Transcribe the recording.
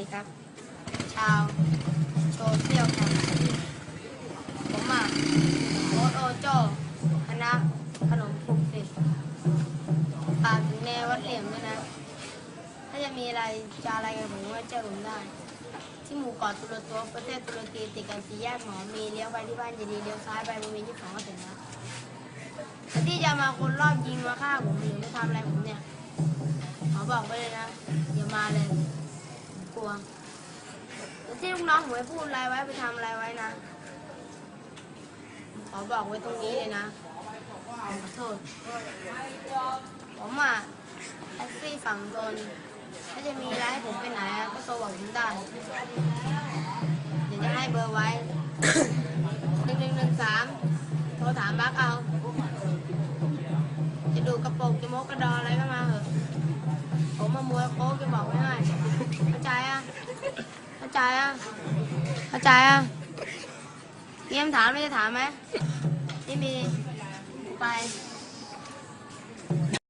ดีครับ ชาวโซเชียลแคมผมอะโค้ดโอโจคณะขนมคลุกสิฝากถึงแนววัดเหลี่ยมด้วยนะ ถ้าจะมีอะไรจะอะไรกับผมก็เจอผมได้ ที่หมู่เกาะตุรตัวประเทศตุรกีติดกันสีแยกหมอมีเลี้ยวไปที่บ้านเจดีเลี้ยวซ้ายไปบริเวณที่สองก็ถึงแล้วแต่ที่จะมาคนรอบยิงมาฆ่าผมหรือจะทำอะไรผมเนี่ยขอบอกไว้เลยนะอย่ามาเลย ที่ลูกน้องผมไปพูดอะไรไว้ไปทำอะไรไว้นะ ขอบอกไว้ตรงนี้เลยนะขอโทษ ผมอะแท็กซี่ฝั่งทนถ้าจะมีอะไรให้ผมไปไหนอะก็โทรบอกผมได้ เดี๋ยวจะให้เบอร์ไว้ หนึ่งหนึ่งหนึ่งสามโทรถามบักเอา จะดูกระโปรงจะมกกระดออะไรก็มาเถอะ ผมมามวยโค้กจะบอกไม่ให้ ใจอะเข้าใจอะมีคำถามไม่จะถามไหมไม่มีไป